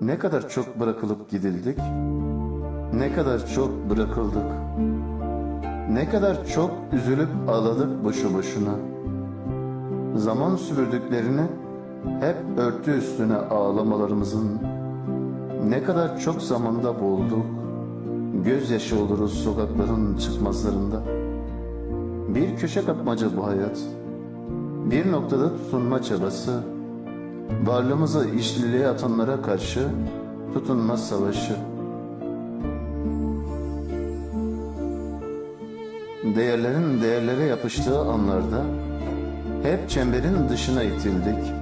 Ne kadar çok bırakılıp gidildik, ne kadar çok bırakıldık, ne kadar çok üzülüp ağladık boşu boşuna. Zaman sürdüklerini hep örtü üstüne ağlamalarımızın ne kadar çok zamanda boğulduk, gözyaşı oluruz sokakların çıkmazlarında. Bir köşe kapmaca bu hayat, bir noktada tutunma çabası, varlığımızı işliliğe atanlara karşı tutunma savaşı. Değerlerin değerlere yapıştığı anlarda hep çemberin dışına itildik.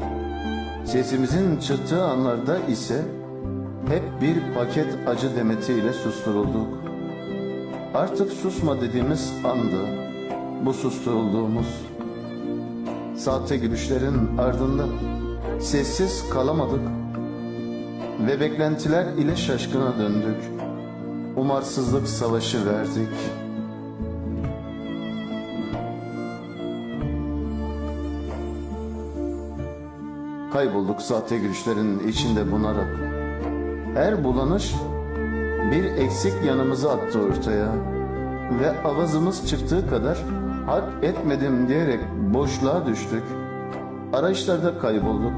Sesimizin çıktığı anlarda ise hep bir paket acı demetiyle susturulduk. Artık susma dediğimiz andı bu susturulduğumuz. Sahte gülüşlerin ardında sessiz kalamadık ve beklentiler ile şaşkına döndük. Umarsızlık savaşı verdik. Kaybolduk sahte gülüşlerin içinde bunarak. Her bulanış bir eksik yanımızı attı ortaya ve avazımız çıktığı kadar hak etmedim diyerek boşluğa düştük. Arayışlarda kaybolduk.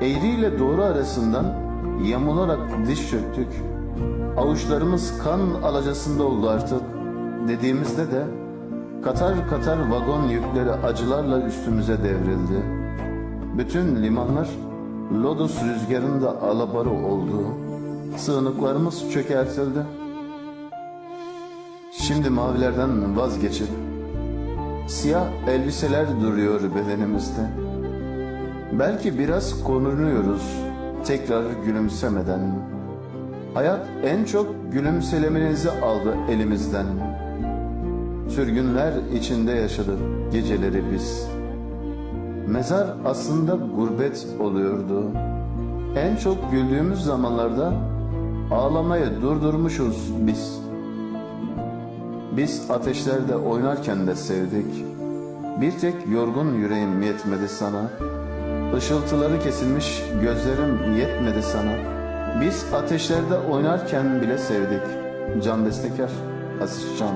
Eğri ile doğru arasından yamularak diş çöktük. Avuçlarımız kan alacasında oldu artık. Dediğimizde de katar katar vagon yükleri acılarla üstümüze devrildi. Bütün limanlar lodos rüzgarında alabarı oldu. Sığınıklarımız çökertildi. Şimdi mavilerden vazgeçip siyah elbiseler duruyor bedenimizde. Belki biraz konunuyoruz tekrar gülümsemeden. Hayat en çok gülümselemenizi aldı elimizden. Sürgünler içinde yaşadık geceleri biz. Mezar aslında gurbet oluyordu. En çok güldüğümüz zamanlarda ağlamayı durdurmuşuz biz. Biz ateşlerde oynarken de sevdik. Bir tek yorgun yüreğim yetmedi sana. Işıltıları kesilmiş gözlerim yetmedi sana. Biz ateşlerde oynarken bile sevdik. Can Bestekar, Aziz Can.